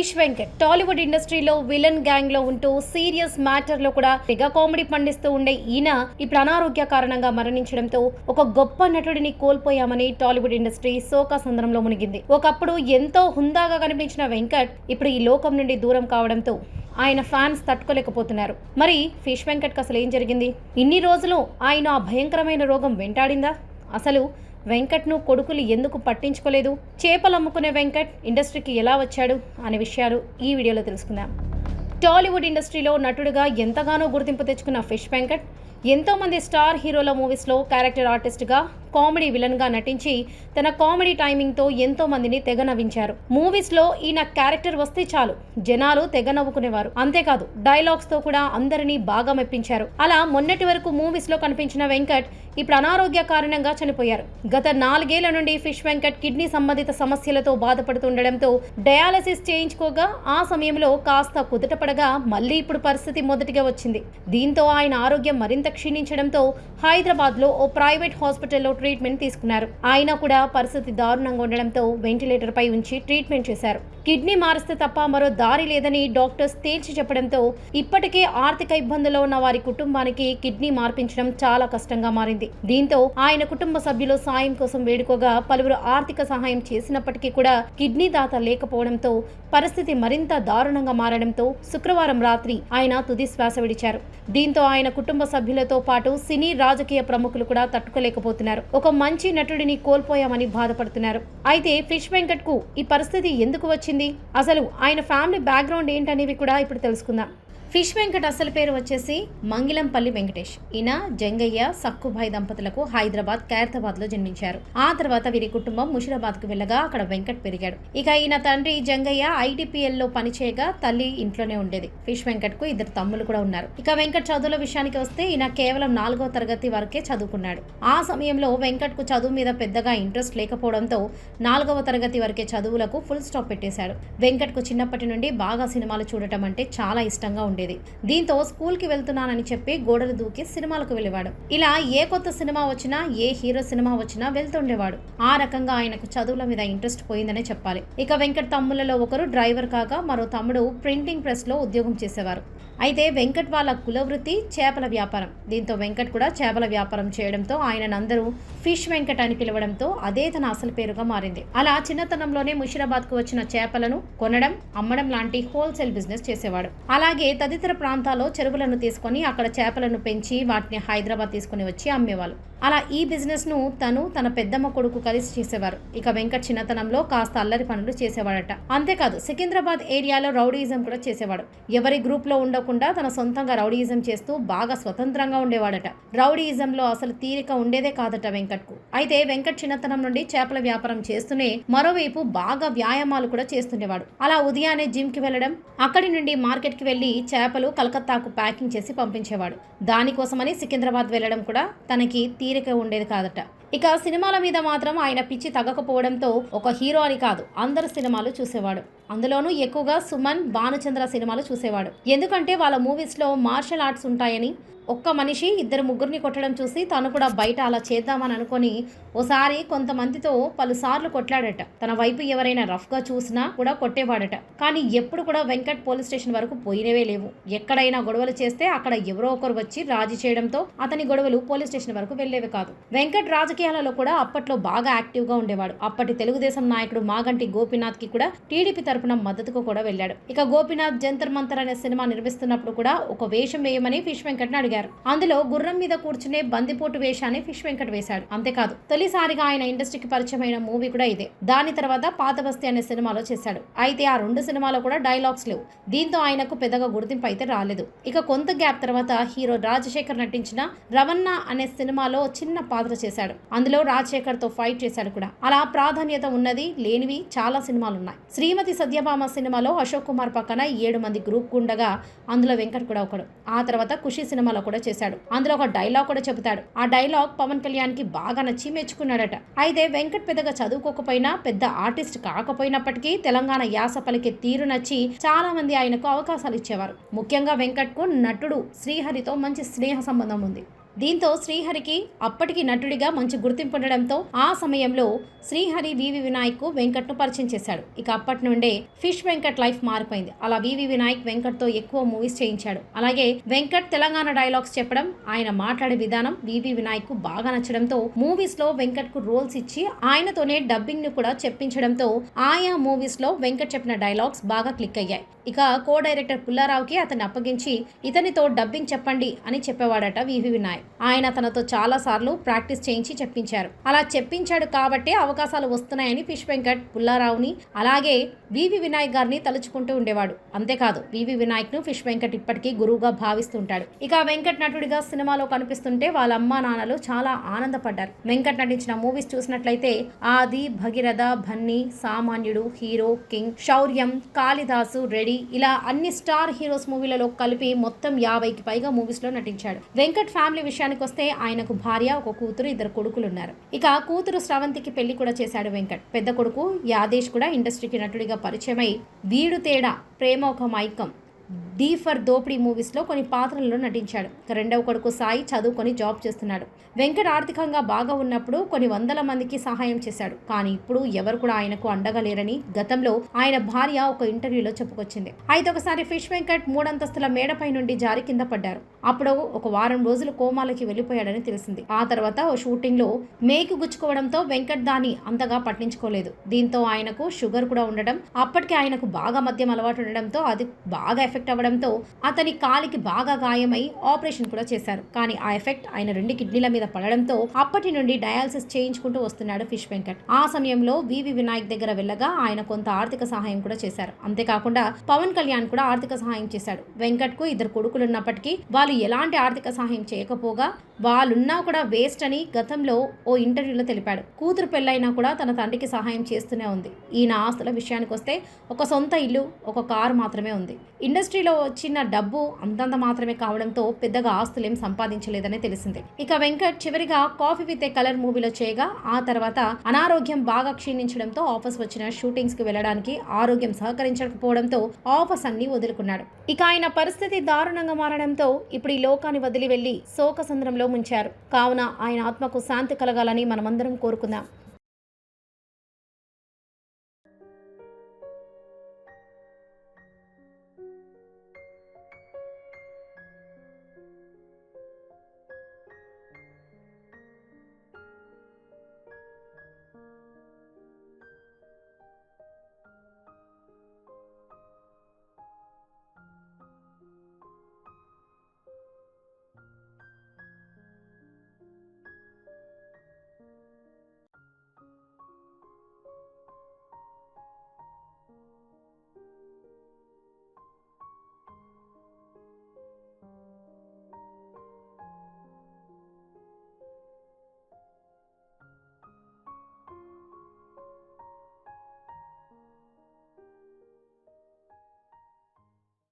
Fish Venkat Tollywood ఇండస్ట్రీలో villain గ్యాంగ్లో ఉంటూ సీరియస్ మ్యాటర్లో కూడా తెగ కామెడీ పండిస్తూ ఉండే ఈయన ఇప్పుడు అనారోగ్య కారణంగా మరణించడంతో ఒక గొప్ప నటుడిని కోల్పోయామని టాలీవుడ్ ఇండస్ట్రీ శోకాసంద్రంలో మునిగింది. ఒకప్పుడు ఎంతో హుందాగా కనిపించిన వెంకట్ ఇప్పుడు ఈ లోకం నుండి దూరం కావడంతో ఆయన ఫ్యాన్స్ తట్టుకోలేకపోతున్నారు. మరి ఫిష్ వెంకట్కి అసలు ఏం జరిగింది? ఇన్ని రోజులు ఆయన ఆ భయంకరమైన రోగం వెంటాడిందా? అసలు వెంకట్ను కొడుకులు ఎందుకు పట్టించుకోలేదు? చేపలు అమ్ముకునే వెంకట్ ఇండస్ట్రీకి ఎలా వచ్చాడు? అనే విషయాలు ఈ వీడియోలో తెలుసుకుందాం. టాలీవుడ్ ఇండస్ట్రీలో నటుడిగా ఎంతగానో గుర్తింపు తెచ్చుకున్న ఫిష్ వెంకట్ ఎంతోమంది స్టార్ హీరోల మూవీస్లో క్యారెక్టర్ ఆర్టిస్ట్గా కామెడీ విలన్గా నటించి తన కామెడీ టైమింగ్తో ఎంతో మందిని తెగ నవ్వించారు. మూవీస్లో ఈయన క్యారెక్టర్ వస్తే చాలు జనాలు తెగ నవ్వుకునేవారు. అంతేకాదు డైలాగ్స్తో కూడా అందరినీ బాగా మెప్పించారు. అలా మొన్నటి వరకు మూవీస్లో కనిపించిన వెంకట్ ఇప్పుడు అనారోగ్య కారణంగా చనిపోయారు. గత నాలుగేళ్ళ నుండి ఫిష్ వెంకట్ కిడ్నీ సంబంధిత సమస్యలతో బాధపడుతుండడంతో డయాలసిస్ చేయించుకోగా ఆ సమయంలో కాస్త కుదుటపడగా మళ్ళీ ఇప్పుడు పరిస్థితి మొదటిగా వచ్చింది. దీంతో ఆయన ఆరోగ్యం మరింత క్షీణించడంతో హైదరాబాద్లో ఓ ప్రైవేట్ హాస్పిటల్లో ట్రీట్మెంట్ తీసుకున్నారు. ఆయన కూడా పరిస్థితి దారుణంగా ఉండడంతో వెంటిలేటర్ పై ఉంచి ట్రీట్మెంట్ చేశారు. కిడ్నీ మారిస్తే తప్ప మరో దారి లేదని డాక్టర్స్ తేల్చి చెప్పడంతో ఇప్పటికే ఆర్థిక ఇబ్బందుల్లో ఉన్న వారి కుటుంబానికి కిడ్నీ మార్పించడం చాలా కష్టంగా మారింది. దీంతో ఆయన కుటుంబ సభ్యులు సాయం కోసం వేడుకోగా పలువురు ఆర్థిక సహాయం చేసినప్పటికీ కూడా కిడ్నీ దాత లేకపోవడంతో పరిస్థితి మరింత దారుణంగా మారడంతో శుక్రవారం రాత్రి ఆయన తుది శ్వాస విడిచారు. దీంతో ఆయన కుటుంబ సభ్యులతో పాటు సినీ రాజకీయ ప్రముఖులు కూడా తట్టుకోలేకపోతున్నారు. ఒక మంచి నటుడిని కోల్పోయామని బాధపడుతున్నారు. అయితే ఫిష్ వెంకట్కు ఈ పరిస్థితి ఎందుకు వచ్చింది? అసలు ఆయన ఫ్యామిలీ బ్యాక్గ్రౌండ్ ఏంటనేవి కూడా ఇప్పుడు తెలుసుకుందాం. ఫిష్ వెంకట్ అసలు పేరు వచ్చేసి మంగిలంపల్లి వెంకటేష్. ఈయన జంగయ్య సక్కుభాయ్ దంపతులకు హైదరాబాద్ ఖైరతాబాద్లో జన్మించారు. ఆ తర్వాత వీరి కుటుంబం ముషిరాబాద్కు వెళ్ళగా అక్కడ వెంకట్ పెరిగాడు. ఇక ఈయన తండ్రి జంగయ్య ఐటీపీఎల్లో పనిచేయగా తల్లి ఇంట్లోనే ఉండేది. ఫిష్ వెంకట్కు ఇద్దరు తమ్ములు కూడా ఉన్నారు. ఇక వెంకట్ చదువుల విషయానికి వస్తే ఈయన కేవలం నాలుగో తరగతి వరకే చదువుకున్నాడు. ఆ సమయంలో వెంకట్కు చదువు మీద పెద్దగా ఇంట్రెస్ట్ లేకపోవడంతో నాలుగవ తరగతి వరకే చదువులకు ఫుల్ స్టాప్ పెట్టేశాడు. వెంకట్కు చిన్నప్పటి నుండి బాగా సినిమాలు చూడటం అంటే చాలా ఇష్టంగా ఉండేది. దీంతో స్కూల్కి వెళ్తున్నానని చెప్పి గోడలు దూకి సినిమాలకు వెళ్ళేవాడు. ఇలా ఏ కొత్త సినిమా వచ్చినా ఏ హీరో సినిమా వచ్చినా వెళ్తుండేవాడు. ఆ రకంగా ఆయనకు చదువుల మీద ఇంట్రెస్ట్ పోయిందనే చెప్పాలి. ఇక వెంకట్ తమ్ములలో ఒకరు డ్రైవర్ కాగా మరో తమ్ముడు ప్రింటింగ్ ప్రెస్లో ఉద్యోగం చేసేవారు. అయితే వెంకట్ వాళ్ళ కులవృత్తి చేపల వ్యాపారం. దీంతో వెంకట్ కూడా చేపల వ్యాపారం చేయడంతో ఆయనను అందరూ ఫిష్ వెంకట్ అని పిలవడంతో అదే తన అసలు పేరుగా మారింది. అలా చిన్నతనంలోనే ముషిరాబాద్కు వచ్చిన చేపలను కొనడం అమ్మడం లాంటి హోల్సేల్ బిజినెస్ చేసేవాడు. అలాగే తదితర ప్రాంతాల్లో చెరువులను తీసుకొని అక్కడ చేపలను పెంచి వాటిని హైదరాబాద్ తీసుకుని వచ్చి అమ్మేవాళ్ళు. అలా ఈ బిజినెస్ను తను తన పెద్దమ్మ కొడుకు కలిసి చేసేవారు. ఇక వెంకట్ చిన్నతనంలో కాస్త అల్లరి పనులు చేసేవాడట. అంతేకాదు సికింద్రాబాద్ ఏరియాలో రౌడీయిజం కూడా చేసేవాడు. ఎవరి గ్రూప్లో ఉండకుండా తన సొంతంగా రౌడీయిజం చేస్తూ బాగా స్వతంత్రంగా ఉండేవాడట. రౌడీయిజంలో అసలు తీరిక ఉండేదే కాదట వెంకట్కు. అయితే వెంకట్ చిన్నతనం నుండి చేపల వ్యాపారం చేస్తూనే మరోవైపు బాగా వ్యాయామాలు కూడా చేస్తుండేవాడు. అలా ఉదయాన్నే జిమ్కి వెళ్ళడం అక్కడి నుండి మార్కెట్కి చేపలు కలకత్తాకు ప్యాకింగ్ చేసి పంపించేవాడు. దానికోసమని సికింద్రాబాద్ వెళ్ళడం కూడా తనకి తీరిక ఉండేది కాదట. ఇక సినిమాల మీద మాత్రం ఆయన పిచ్చి తగ్గకపోవడంతో ఒక హీరో అని కాదు అందరు సినిమాలు చూసేవాడు. అందులోనూ ఎక్కువగా సుమన్ భానుచంద్ర సినిమాలు చూసేవాడు. ఎందుకంటే వాళ్ళ మూవీస్లో మార్షల్ ఆర్ట్స్ ఉంటాయని ఒక్క మనిషి ఇద్దరు ముగ్గురిని కొట్టడం చూసి తను కూడా బయట అలా చేద్దామని అనుకొని ఓసారి కొంతమందితో పలుసార్లు కొట్లాడట. తన వైపు ఎవరైనా రఫ్గా చూసినా కూడా కొట్టేవాడట. కానీ ఎప్పుడు కూడా వెంకట్ పోలీస్ స్టేషన్ వరకు పోయినవే లేవు. ఎక్కడైనా గొడవలు చేస్తే అక్కడ ఎవరో ఒకరు వచ్చి రాజీ చేయడంతో అతని గొడవలు పోలీస్ స్టేషన్ వరకు వెళ్ళేవి కాదు. వెంకట్ రాజకీయాలలో కూడా అప్పట్లో బాగా యాక్టివ్గా ఉండేవాడు. అప్పటి తెలుగుదేశం నాయకుడు మాగంటి గోపీనాథ్కి కూడా టీడీపీ తరపున మద్దతుకు కూడా వెళ్ళాడు. ఇక గోపీనాథ్ జంతర్ మంతర్ అనే సినిమా నిర్మిస్తున్నప్పుడు కూడా ఒక వేషం వేయమని ఫిష్ వెంకట్ అడిగారు. అందులో గుర్రం మీద కూర్చునే బందిపోటు వేషాన్ని ఫిష్ వెంకట్ వేశాడు. అంతేకాదు తొలిసారిగా ఆయన ఇండస్ట్రీకి పరిచయమైన మూవీ కూడా ఇదే. దాని తర్వాత పాత బస్తీ అనే సినిమాలో చేశాడు. అయితే ఆ రెండు సినిమాలో కూడా డైలాగ్స్ లేవు. దీంతో ఆయనకు పెద్దగా గుర్తింపు అయితే రాలేదు. ఇక కొంత గ్యాప్ తర్వాత హీరో రాజశేఖర్ నటించిన రవణ అనే సినిమాలో చిన్న పాత్ర చేశాడు. అందులో రాజశేఖర్తో ఫైట్ చేశాడు కూడా. అలా ప్రాధాన్యత ఉన్నది లేనివి చాలా సినిమాలు ఉన్నాయి శ్రీమతి సత్యభామ సినిమాలో అశోక్ కుమార్ పక్కన ఏడు మంది గ్రూప్ ఉండగా అందులో వెంకట్ కూడా ఒకడు. ఆ తర్వాత ఖుషి సినిమాలో కూడా చేశాడు. అందులో ఒక డైలాగ్ కూడా చెబుతాడు. ఆ డైలాగ్ పవన్ కళ్యాణ్కి బాగా నచ్చి మెచ్చుకున్నాడట. అయితే వెంకట్ పెద్దగా చదువుకోకపోయినా పెద్ద ఆర్టిస్ట్ కాకపోయినప్పటికీ తెలంగాణ యాస పలికే తీరు నచ్చి చాలా మంది ఆయనకు అవకాశాలు ఇచ్చేవారు. ముఖ్యంగా వెంకట్కు నటుడు శ్రీహరితో మంచి స్నేహ సంబంధం ఉంది. దీంతో శ్రీహరికి అప్పటికి నటుడిగా మంచి గుర్తింపు ఉండడంతో ఆ సమయంలో శ్రీహరి వివి వినాయక్ వెంకట్ను పరిచయం చేశాడు. ఇక అప్పటి నుండే ఫిష్ వెంకట్ లైఫ్ మారిపోయింది. అలా వివి వినాయక్ వెంకట్తో ఎక్కువ మూవీస్ చేయించాడు. అలాగే వెంకట్ తెలంగాణ డైలాగ్స్ చెప్పడం ఆయన మాట్లాడే విధానం వివి వినాయక్ బాగా నచ్చడంతో మూవీస్లో వెంకట్కు రోల్స్ ఇచ్చి ఆయనతోనే డబ్బింగ్ను కూడా చెప్పించడంతో ఆయా మూవీస్లో వెంకట్ చెప్పిన డైలాగ్స్ బాగా క్లిక్ అయ్యాయి. ఇక కో డైరెక్టర్ పుల్లారావుకి అతన్ని అప్పగించి ఇతనితో డబ్బింగ్ చెప్పండి అని చెప్పేవాడట వివి వినాయక్. ఆయన తనతో చాలా సార్లు ప్రాక్టీస్ చేయించి చెప్పించారు. అలా చెప్పించాడు కాబట్టే అవకాశాలు వస్తున్నాయని ఫిష్ వెంకట్ పుల్లారావుని అలాగే వివి వినాయక్ గారిని తలుచుకుంటూ ఉండేవాడు. అంతేకాదు వివి వినాయక్ను ఫిష్ వెంకట్ ఇప్పటికీ గురువుగా భావిస్తుంటాడు. ఇక వెంకట్ నటుడిగా సినిమాలో కనిపిస్తుంటే వాళ్ళ అమ్మా నాన్నలు చాలా ఆనందపడ్డారు. వెంకట్ నటించిన మూవీస్ చూసినట్లయితే ఆది భగీరథ భన్ని సామాన్యుడు హీరో కింగ్ శౌర్యం కాళిదాసు రెడీ ఇలా అన్ని స్టార్ హీరోస్ మూవీలలో కలిపి మొత్తం యాభైకి పైగా మూవీస్లో నటించాడు. వెంకట్ ఫ్యామిలీ విషయానికి వస్తే ఆయనకు భార్య ఒక కూతురు ఇద్దరు కొడుకులు ఉన్నారు ఇక కూతురు శ్రవంతికి పెళ్ళి కూడా చేశాడు వెంకట్. పెద్ద కొడుకు యాదేశ్ కూడా ఇండస్ట్రీకి నటుడిగా పరిచయమై వీడు తేడా ప్రేమ ఒక మైకం డీ ఫర్ దోపిడీ మూవీస్లో కొన్ని పాత్రల్లో నటించాడు. రెండవ కొడుకు సాయి చదువుకొని జాబ్ చేస్తున్నాడు. వెంకట్ ఆర్థికంగా బాగా ఉన్నప్పుడు కొన్ని వందల మందికి సహాయం చేశాడు. కానీ ఇప్పుడు ఎవరు కూడా ఆయనకు అండగా లేరని గతంలో ఆయన భార్య ఒక ఇంటర్వ్యూలో చెప్పుకొచ్చింది. అయితే ఒకసారి ఫిష్ వెంకట్ మూడంతస్తుల మేడపై నుండి జారి కింద పడ్డారు. అప్పుడు ఒక వారం రోజులు కోమాలకి వెళ్ళిపోయాడని తెలిసింది. ఆ తర్వాత ఓ షూటింగ్లో మేకు గుచ్చుకోవడంతో వెంకట్ దాన్ని అంతగా పట్టించుకోలేదు. దీంతో ఆయనకు షుగర్ కూడా ఉండడం అప్పటికి ఆయనకు బాగా మద్యం అలవాటు ఉండడంతో అది బాగా ఎఫెక్ట్ అవ్వడంతో అతని కాలికి బాగా గాయమై ఆపరేషన్ కూడా చేశారు. కానీ ఆ ఎఫెక్ట్ ఆయన రెండు కిడ్నీల మీద పడడంతో అప్పటి నుండి డయాలసిస్ చేయించుకుంటూ వస్తున్నాడు ఫిష్ వెంకట్. ఆ సమయంలో వివి వినాయక్ దగ్గర వెళ్ళగా ఆయన కొంత ఆర్థిక సహాయం కూడా చేశారు. అంతేకాకుండా పవన్ కళ్యాణ్ కూడా ఆర్థిక సహాయం చేశాడు. వెంకట్కు ఇద్దరు కొడుకులు ఉన్నప్పటికీ వాళ్ళు ఎలాంటి ఆర్థిక సహాయం చేయకపోగా వాళ్ళున్నా కూడా వేస్ట్ అని గతంలో ఓ ఇంటర్వ్యూలో తెలిపాడు. కూతురు పెళ్ళైనా కూడా తన తండ్రికి సహాయం చేస్తూనే ఉంది. ఈయన ఆస్తుల విషయానికి వస్తే ఒక సొంత ఇల్లు ఒక కారు మాత్రమే ఉంది. ఇండస్ట్రీ ఇండస్ట్రీలో వచ్చిన డబ్బు అంతంత మాత్రమే కావడంతో పెద్దగా ఆస్తులేం సంపాదించలేదని తెలిసింది. ఇక వెంకట్ చివరిగా కాఫీ విత్ ఏ కలర్ మూవీలో చేయగా ఆ తర్వాత అనారోగ్యం బాగా క్షీణించడంతో ఆఫీస్ వచ్చిన షూటింగ్స్కి వెళ్ళడానికి ఆరోగ్యం సహకరించకపోవడంతో ఆఫీస్ అన్ని వదులుకున్నాడు. ఇక ఆయన పరిస్థితి దారుణంగా మారడంతో ఇప్పుడు ఈ లోకాన్ని వదిలి వెళ్ళి శోక సంద్రంలో ముంచారు. కావున ఆయన ఆత్మకు శాంతి కలగాలని మనమందరం కోరుకుందాం.